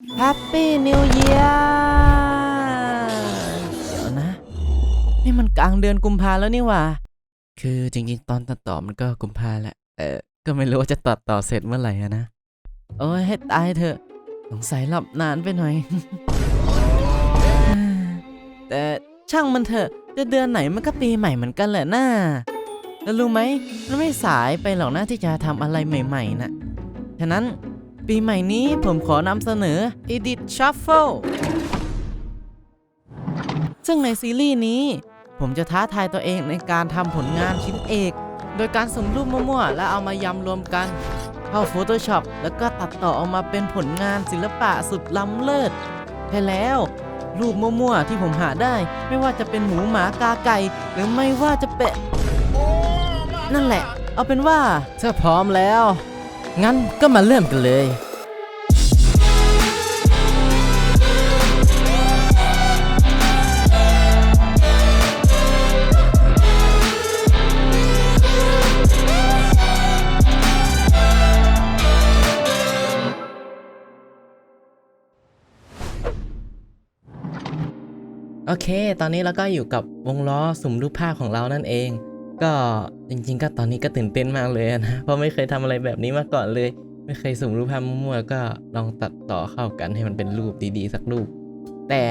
Happy New Year เดี๋ยวนะ นี่มันกลางเดือนกุมภาแล้วนี่หว่า คือจริงๆ ตอนตัดต่อมันก็กุมภาแหละแต่ก็ไม่รู้ว่าจะตัดต่อเสร็จเมื่อไหร่อะนะ โอ้ยให้ตายเถอะ สงสัยหลับนานไปหน่อย แต่ช่างมันเถอะ จะเดือนไหนมันก็ปีใหม่เหมือนกันแหละน่าแล้วรู้ไหมมันไม่สายไปหรอกนะที่จะทำอะไรใหม่ ๆนะฉะนั้น ปีใหม่นี้ผมขอนำเสนอ Edit Shuffle ซึ่งในซีรีส์นี้ ผมจะท้าทายตัวเองในการทำผลงานชิ้นเอก โดยการสุ่มรูปมั่วๆ แล้วเอามายำรวมกัน เข้า Photoshop แล้วก็ตัดต่อออกมาเป็นผลงานศิลปะสุดล้ำเลิศใช่แล้ว รูปมั่วๆ ที่ผมหาได้ ไม่ว่าจะเป็นหมูหมากาไก่ หรือไม่ว่าจะเป็นนั่นแหละ เอาเป็นว่าถ้าพร้อมแล้ว งั้นก็มาเริ่มกันเลย โอเค ตอนนี้เราก็อยู่กับวงล้อสุ่มรูปภาพของเรานั่นเอง ก็จริง ๆ ก็ตอนนี้ก็ตื่นเต้นมากเลยนะเพราะไม่เคยทำอะไรแบบนี้มาก่อนเลย ไม่เคยสุ่มรูปภาพมั่วๆก็ลองตัดต่อเข้ากันให้มันเป็นรูปดีๆ สักรูป แต่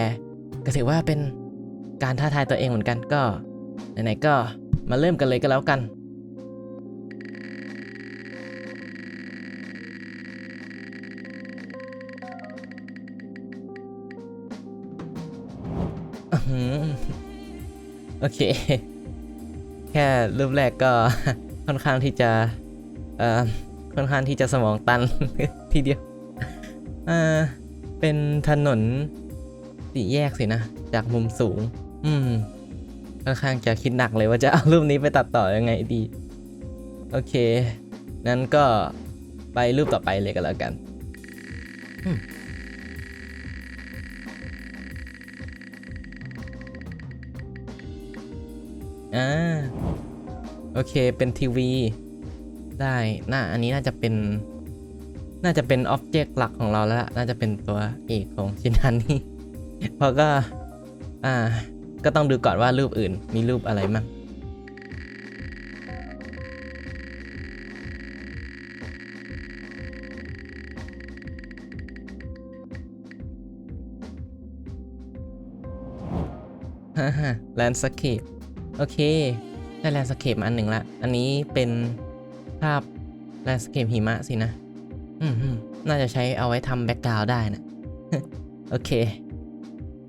ก็ถือว่าเป็นการท้าทายตัวเองเหมือนกันก็ไหนๆก็มาเริ่มกันเลยก็แล้วกันอื้อหือโอเค แค่รูปแรกก็ค่อนข้างที่จะเอ่อค่อนข้างที่จะสมองตันทีเดียวเอ่อเป็นถนนสี่แยกสินะ จากมุมสูง อืมค่อนข้างจะคิดหนักเลยว่าจะเอารูปนี้ไปตัดต่อยังไงดี โอเค นั้นก็ไปรูปต่อไปเลยกันแล้วกันอ่า โอเคเป็นทีวี ได้น่าอันนี้น่าจะเป็น น่าจะเป็นอ็อบเจกต์หลักของเราแล้วน่าจะเป็นตัวเอกของชิ้นงานนี้เพราะก็อ่าก็ต้องดูก่อนว่ารูปอื่นมีรูปอะไรมั่งฮ่าฮ่าแลนด์สเคปโอเค ได้แลนสเคปมาอันหนึ่งละ อันนี้เป็นภาพแลนสเคปหิมะสินะ อืมน่าจะใช้เอาไว้ทำแบ็กกราวด์ได้นะ โอเค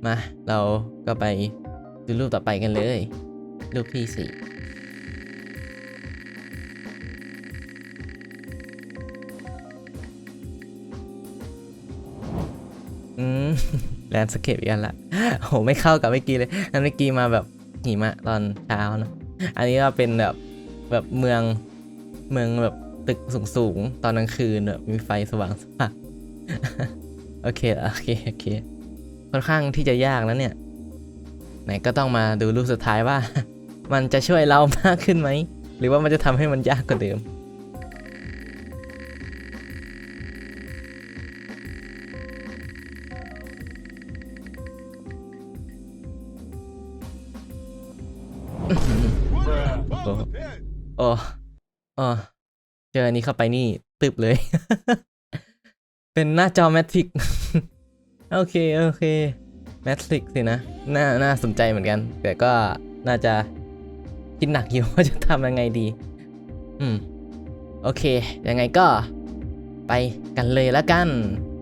มา เราก็ไปดูรูปต่อไปกันเลย รูปที่สี่อืมแลนสเคปอีกอันละโห ไม่เข้ากับเมื่อกี้เลยอันเมื่อกี้มาแบบหิมะตอนเช้าเนะ อันนี้ก็เป็นแบบแบบเมืองเมืองแบบตึกสูงสูงๆตอนกลางคืนแบบมีไฟสว่างสว่างโอเคโอเคโอเคค่อนข้างที่จะยากแล้วเนี่ย ไหนก็ต้องมาดูรูปสุดท้ายว่า มันจะช่วยเรามากขึ้นไหม หรือว่ามันจะทำให้มันยากกว่าเดิม โอ้โอ้เจออันนี้เข้าไปนี่ตึบเลย เป็นหน้าจอแมทริกโอเค โอเคแมทริกสินะ น่า น่าสนใจเหมือนกัน แต่ก็น่าจะคิดหนักอยู่ว่าจะทำยังไงดี อืม โอเค ยังไงก็ไปกันเลยละกัน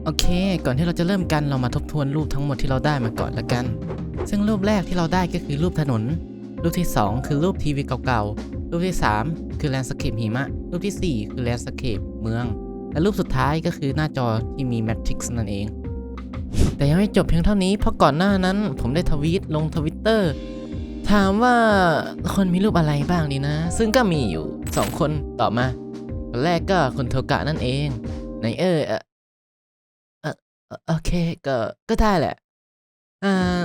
โอเค ก่อนที่เราจะเริ่มกันเรามาทบทวนรูปทั้งหมดที่เราได้มาก่อนละกัน ซึ่งรูปแรกที่เราได้ก็คือรูปถนน รูปที่ 2 คือรูปทีวีเก่าๆ รูปที่ 3 คือแลนด์สเคปหิมะ รูปทีสี่ 4 คือแลนด์สเคปเมือง และรูปสุดท้ายก็คือหน้าจอที่มีแมทริกซ์นั่นเอง แต่ยังไม่จบเพียงเท่านี้ เพราะก่อนหน้านั้นผมได้ทวีตลงทวิตเตอร์ถามว่าคนมีรูปอะไรบ้างดีนะ ซึ่งก็มีอยู่ 2 คนต่อมาคนแรกก็คุณโทกะนั่นเองไหนเออเออเอเอ่อโอเคก็ก็ได้แหละอ่า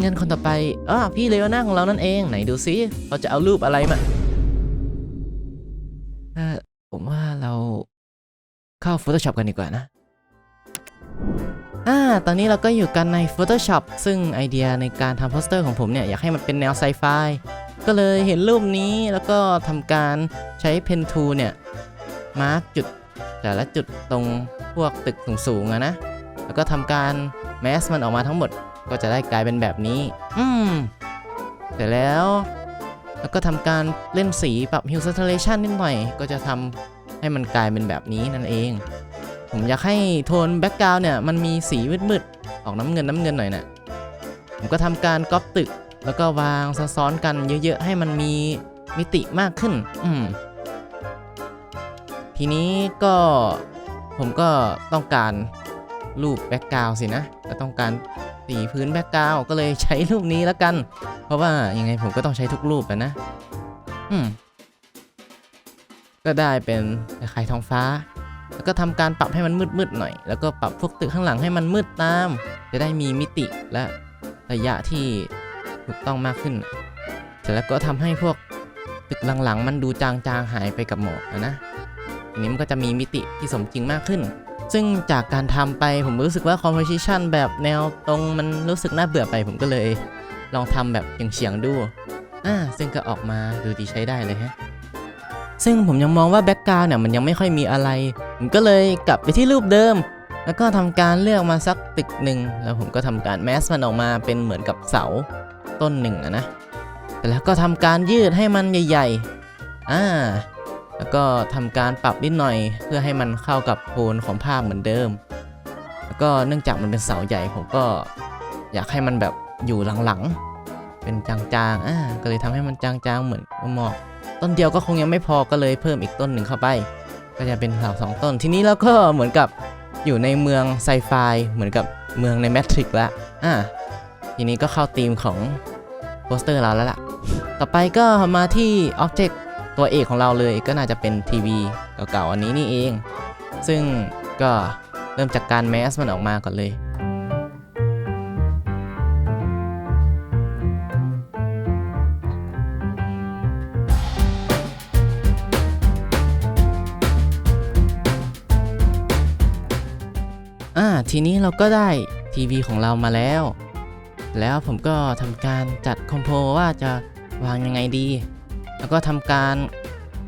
เงินคนต่อไปอ๋อพี่เลโอน่าของเรานั่นเอง ไหนดูซิเขาจะเอารูปอะไรมาผมว่าเราเข้า Photoshop กันดีกว่านะอ่าตอนนี้เราก็อยู่กันใน Photoshop ซึ่งไอเดียในการทำโปสเตอร์ของผมเนี่ย อยากให้มันเป็นแนวไซไฟก็เลยเห็นรูปนี้แล้วก็ทำการใช้เพนทูเนี่ย มาร์กจุด แต่ละจุดตรงพวกตึกสูงๆอะนะ แล้วก็ทำการแมสมันออกมาทั้งหมด ก็จะได้กลายเป็นแบบนี้ อืมเสร็จแล้วแล้วก็ทำการเล่นสีปรับ Hue Saturation นิดหน่อย ก็จะทำให้มันกลายเป็นแบบนี้นั่นเอง ผมอยากให้โทนแบ็กกราวน์เนี่ยมันมีสีมืดๆ ออกน้ำเงินน้ำเงินหน่อยนะ่ะผมก็ทำการก๊อปตึก แล้วก็วางซ้อนๆกันเยอะๆ ให้มันมีมิติมากขึ้น อืม ทีนี้ก็ผมก็ต้องการ รูปแบ็กกราวสินะก็ต้องการสีพื้นแบ็กกราวก็เลยใช้รูปนี้แล้วกัน เพราะว่ายังไงผมก็ต้องใช้ทุกรูปนะ อืม ก็ได้เป็นคล้ายๆท้องฟ้า แล้วก็ทำการปรับให้มันมืดๆหน่อย แล้วก็ปรับพวกตึกข้างหลังให้มันมืดตาม จะได้มีมิติและระยะที่ถูกต้องมากขึ้น เสร็จแล้วก็ทำให้พวกตึกหลังๆ มันดูจางๆหายไปกับหมอกอะนะทีนี้มันก็จะมีมิติที่สมจริงมากขึ้น ซึ่งจากการทำไปผมรู้สึกว่า composition แบบแนวตรงมันรู้สึกน่าเบื่อไปผมก็เลย ลองทำแบบเฉียงๆดูอ่าซึ่งก็ออกมาดูดีใช้ได้เลยฮะซึ่งผมยังมองว่าแบ็กกราวน์เนี่ยมันยังไม่ค่อยมีอะไร ผมก็เลยกลับไปที่รูปเดิม แล้วก็ทำการเลือกมาสักตึกหนึ่งแล้วผมก็ทำการแมสมันออกมาเป็นเหมือนกับเสาต้นหนึ่งอะนะแต่แล้วก็ทำการยืดให้มันใหญ่ๆ อ่า แล้วก็ทำการปรับนิดหน่อย เพื่อให้มันเข้ากับโทนของภาพเหมือนเดิม แล้วก็เนื่องจากมันเป็นเสาใหญ่ผมก็อยากให้มันแบบอยู่หลังๆ เป็นจางๆ อ่า ก็เลยทำให้มันจางๆ เหมือนหมอก ต้นเดียวก็คงยังไม่พอก็เลยเพิ่มอีกต้นหนึ่งเข้าไป ก็จะเป็นเสาสองต้น ทีนี้เราก็เหมือนกับอยู่ในเมืองไซไฟเหมือนกับเมืองในแมทริกแล้ว อ่า ทีนี้ก็เข้าธีมของโปสเตอร์เราแล้วล่ะ ต่อไปก็มาที่อ็อบเจกต์ ตัวเอกของเราเลยก็น่าจะเป็นทีวีเก่าๆอันนี้นี่เอง ซึ่งก็เริ่มจากการแมสมันออกมาก่อนเลยอ่าทีนี้เราก็ได้ทีวีของเรามาแล้ว แล้วผมก็ทำการจัดคอมโพว่าจะวางยังไงดี แล้วก็ทำการ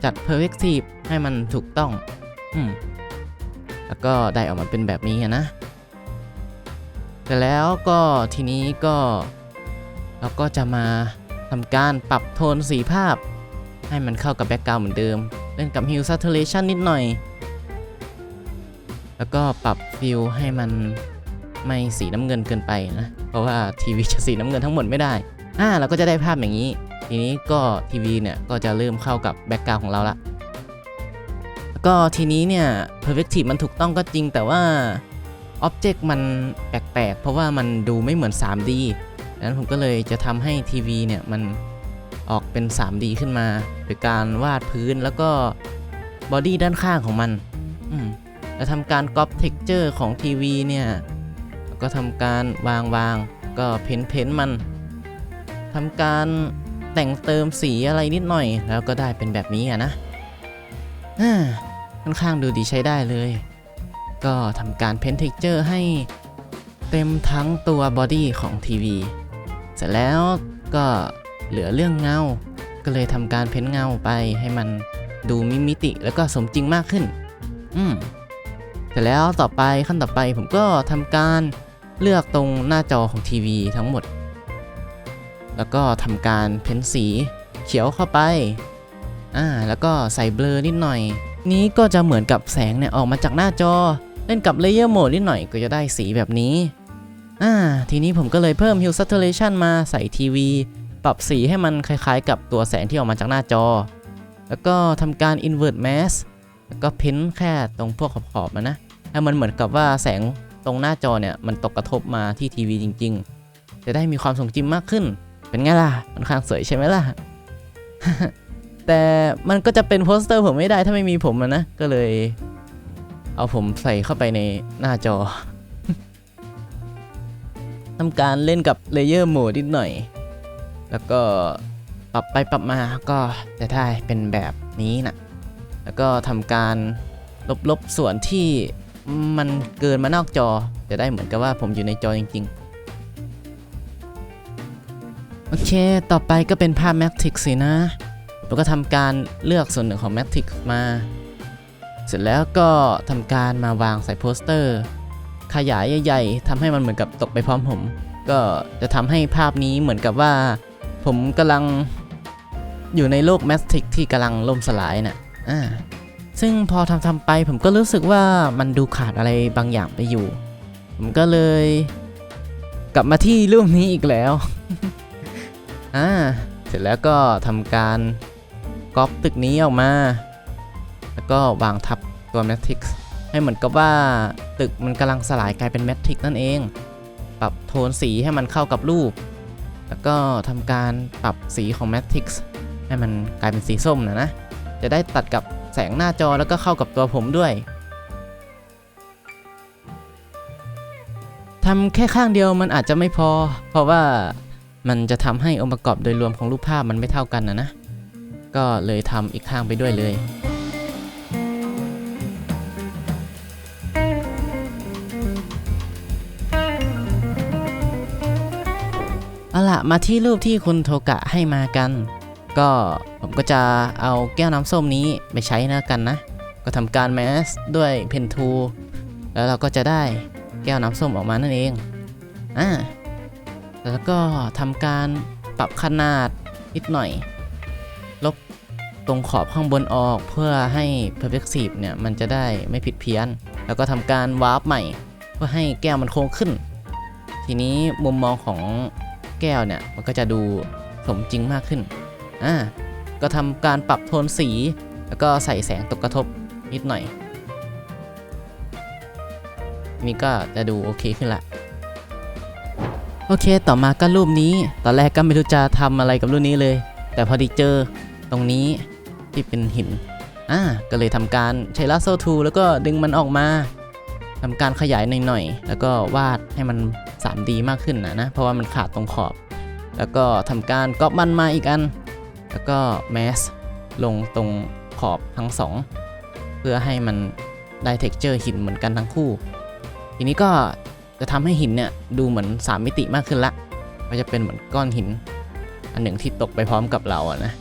จัด perspective ให้มันถูกต้อง อืม แล้วก็ได้ออกมาเป็นแบบนี้นะ แต่แล้วก็ทีนี้ก็เราก็จะมาทำการปรับโทนสีภาพ ให้มันเข้ากับแบ็กกราวด์เหมือนเดิม เล่นกับ Hue Saturation นิดหน่อย แล้วก็ปรับฟิลให้มันไม่สีน้ำเงินเกินไปนะ เพราะว่าทีวีจะสีน้ำเงินทั้งหมดไม่ได้ อ่าเราก็จะได้ภาพอย่างนี้ ทีนี้ก็ทีวีเนี่ยก็จะเริ่มเข้ากับแบ็กกราวของเราละก็ทีนี้เนี่ย perspective มันถูกต้องก็จริงแต่ว่า object มันแปลกๆ เพราะว่ามันดูไม่เหมือน 3D ดังนั้นผมก็เลยจะทำให้ทีวีเนี่ย มันออกเป็น 3D ขึ้นมา โดยการวาดพื้นแล้วก็บอดี้ด้านข้างของมันแล้วทำการก๊อปเท็กเจอร์ของทีวีเนี่ย ก็ทำการวางวางก็เพ้นเพ้นมันทำการ แต่งเติมสีอะไรนิดหน่อย แล้วก็ได้เป็นแบบนี้อะนะค่อนข้างดูดีใช้ได้เลย ก็ทำการเพ้นเท็กเจอร์ให้เต็มทั้งตัวบอดี้ของทีวี เสร็จแล้วก็เหลือเรื่องเงา ก็เลยทำการเพ้นเงาไปให้มันดูมีมิติแล้วก็สมจริงมากขึ้น อืมเสร็จแล้วต่อไปขั้นต่อไปผมก็ทำการเลือกตรงหน้าจอของทีวีทั้งหมด แล้วก็ทำการเพ้นสีเขียวเข้าไปอ่าแล้วก็ใส่เบลอนิดหน่อย นี้ก็จะเหมือนกับแสงเนี่ยออกมาจากหน้าจอ เล่นกับเลเยอร์โหมดนิดหน่อยก็จะได้สีแบบนี้อ่าทีนี้ผมก็เลยเพิ่ม Hue Saturation มาใส่ทีวีปรับสีให้มันคล้ายๆ กับตัวแสงที่ออกมาจากหน้าจอ แล้วก็ทำการ invert mask แล้วก็เพ้นแค่ตรงพวกขอบๆมานะให้มันเหมือนกับว่าแสงตรงหน้าจอเนี่ยมันตกกระทบมาที่ทีวีจริง ๆ จะได้มีความสมจริงมากขึ้น เป็นไงล่ะค่อนข้างสวยใช่ไหมล่ะ แต่มันก็จะเป็นโปสเตอร์ผมไม่ได้ถ้าไม่มีผมนะ ก็เลย เอาผมใส่เข้าไปในหน้าจอทำการเล่นกับเลเยอร์โหมดนิดหน่อย แล้วก็ปรับไปปรับมาก็จะได้เป็นแบบนี้นะแล้วก็ทำการลบๆส่วนที่มันเกินมานอกจอ จะได้เหมือนกับว่าผมอยู่ในจอจริง ๆ โอเค ต่อไปก็เป็นภาพ Matrix สินะผมก็ทำการเลือกส่วนหนึ่งของ Matrix มา เสร็จแล้วก็ทำการมาวางใส่โปสเตอร์ ขยายใหญ่ๆทำให้มันเหมือนกับตกไปพร้อมผม ก็จะทำให้ภาพนี้เหมือนกับว่า ผมกำลังอยู่ในโลกแมสติกที่กำลังล่มสลายน่ะอ่าซึ่งพอทำทำไปผมก็รู้สึกว่ามันดูขาดอะไรบางอย่างไปอยู่ ผมก็เลย กลับมาที่รูปนี้อีกแล้ว อ่า เสร็จแล้วก็ทำการก๊อปตึกนี้ออกมา แล้วก็วางทับตัวแมทริกซ์ให้เหมือนกับว่าตึกมันกำลังสลายกลายเป็นแมทริกซ์นั่นเอง ปรับโทนสีให้มันเข้ากับรูป แล้วก็ทำการปรับสีของ Matrix ให้มันกลายเป็นสีส้มนะนะ จะได้ตัดกับแสงหน้าจอแล้วก็เข้ากับตัวผมด้วยทำแค่ข้างเดียวมันอาจจะไม่พอ เพราะว่า มันจะทำให้องค์ประกอบโดยรวมของรูปภาพมันไม่เท่ากันนะนะ ก็เลยทำอีกข้างไปด้วยเลยเอาล่ะมาที่รูปที่คุณโทกะให้มากัน ก็ผมก็จะเอาแก้วน้ำส้มนี้ไปใช้นะกันนะ ก็ทำการแมสด้วยเพนทู แล้วเราก็จะได้แก้วน้ำส้มออกมานั่นเอง อ่า แล้วก็ทำการปรับขนาดนิดหน่อย ลบตรงขอบข้างบนออกเพื่อให้ Perspective เนี่ย มันจะได้ไม่ผิดเพี้ยน แล้วก็ทำการวาร์ปใหม่ เพื่อให้แก้วมันโค้งขึ้น ทีนี้มุมมองของแก้วเนี่ย มันก็จะดูสมจริงมากขึ้น อ่า ก็ทำการปรับโทนสี แล้วก็ใส่แสงตกกระทบนิดหน่อย นี่ก็จะดูโอเคขึ้นละ โอเค ต่อมาก็รูปนี้ ตอนแรกก็ไม่รู้จะทำอะไรกับรูปนี้เลย แต่พอดีเจอตรงนี้ที่เป็นหิน อ่า ก็เลยทำการใช้ลาโซทูแล้วก็ดึงมันออกมาทำการขยายหน่อยๆ แล้วก็วาดให้มัน 3D มากขึ้นนะนะ เพราะว่ามันขาดตรงขอบ แล้วก็ทำการก๊อปมันมาอีกอัน แล้วก็แมสลงตรงขอบทั้งสองเพื่อให้มันได้เท็กเจอร์หินเหมือนกันทั้งคู่ ทีนี้ก็ จะทำให้หินเนี่ยดูเหมือน 3 มิติมากขึ้นละก็จะเป็นเหมือนก้อนหิน อันหนึ่งที่ตกไปพร้อมกับเราอะนะ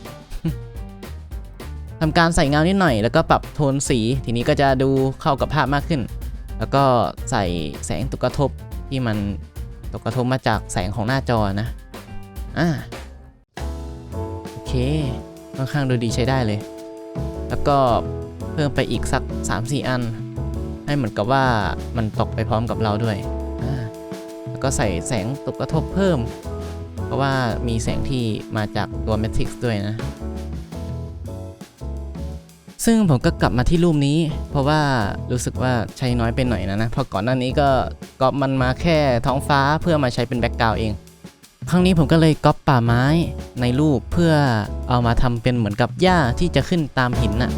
ทำการใส่เงานิดหน่อย แล้วก็ปรับโทนสี ทีนี้ก็จะดูเข้ากับภาพมากขึ้น แล้วก็ใส่แสงตกกระทบที่มันตกกระทบมาจากแสงของหน้าจอนะ อ่า โอเค ค่อนข้างดูดีใช้ได้เลย แล้วก็เพิ่มไปอีกสัก 3-4 อัน ให้เหมือนกับว่ามันตกไปพร้อมกับเราด้วย แล้วก็ใส่แสงตกกระทบเพิ่ม เพราะว่ามีแสงที่มาจากตัว Matrix ด้วยนะ ซึ่งผมก็กลับมาที่รูปนี้ เพราะว่ารู้สึกว่าใช้น้อยไปหน่อยนะนะเพราะก่อนหน้านี้ก็ก๊อปมันมาแค่ท้องฟ้าเพื่อมาใช้เป็นแบ็กกราวเอง ครั้งนี้ผมก็เลยก๊อปป่าไม้ในรูปเพื่อเอามาทำเป็นเหมือนกับหญ้าที่จะขึ้นตามหินน่ะ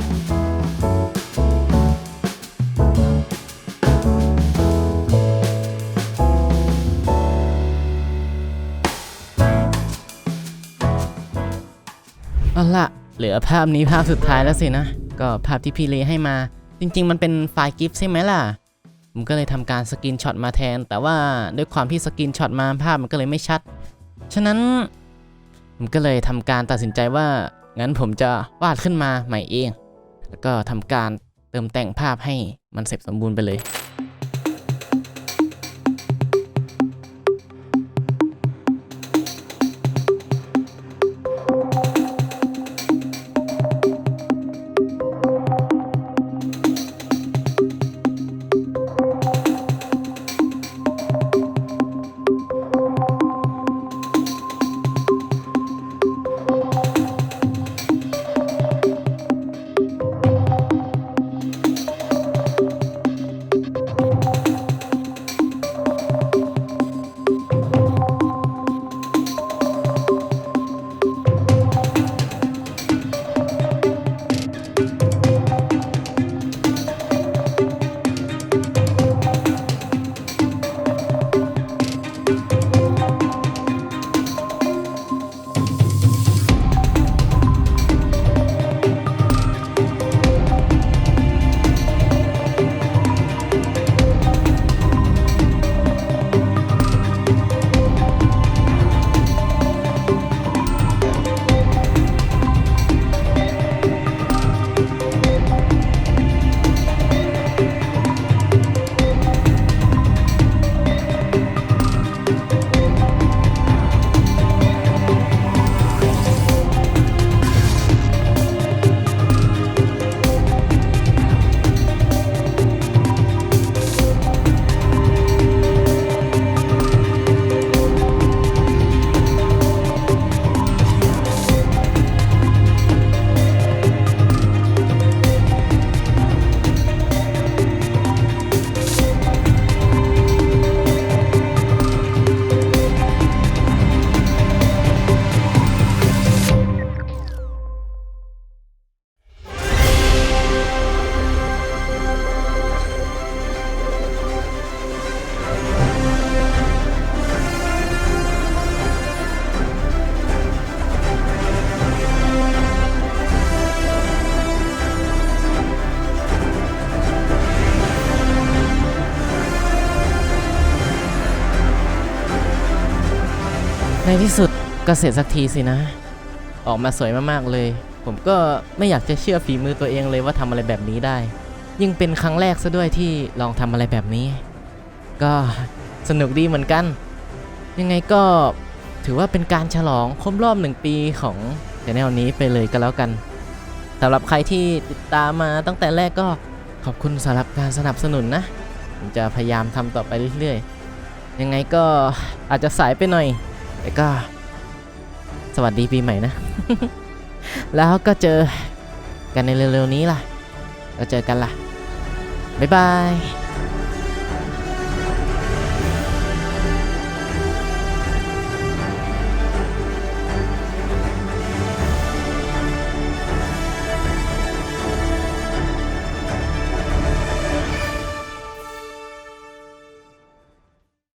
เหลือภาพนี้ภาพสุดท้ายแล้วสินะ ก็ภาพที่พี่เลให้มา จริง ๆ มันเป็นไฟล์กิฟต์ใช่ไหมล่ะ ผมก็เลยทำการสกรีนช็อตมาแทน แต่ว่าด้วยความที่สกรีนช็อตมาภาพมันก็เลยไม่ชัด ฉะนั้น ผมก็เลยทำการตัดสินใจว่า งั้นผมจะวาดขึ้นมาใหม่เอง แล้วก็ทำการเติมแต่งภาพให้มันเสร็จสมบูรณ์ไปเลย ในที่สุดก็เสร็จสักทีสินะ ออกมาสวยมากๆเลย ผมก็ไม่อยากจะเชื่อฝีมือตัวเองเลยว่าทำอะไรแบบนี้ได้ ยิ่งเป็นครั้งแรกซะด้วยที่ลองทำอะไรแบบนี้ ก็สนุกดีเหมือนกัน ยังไงก็ถือว่าเป็นการฉลองครบรอบหนึ่งปีของชแนลนี้ไปเลยก็แล้วกันสำหรับใครที่ติดตามมาตั้งแต่แรกก็ขอบคุณสำหรับการสนับสนุนนะผมจะพยายามทำต่อไปเรื่อยๆ ยังไงก็อาจจะสายไปหน่อย แล้วก็ สวัสดีปีใหม่นะ แล้วก็เจอกันในเร็วๆนี้ล่ะก็เจอกันล่ะ บ๊ายบาย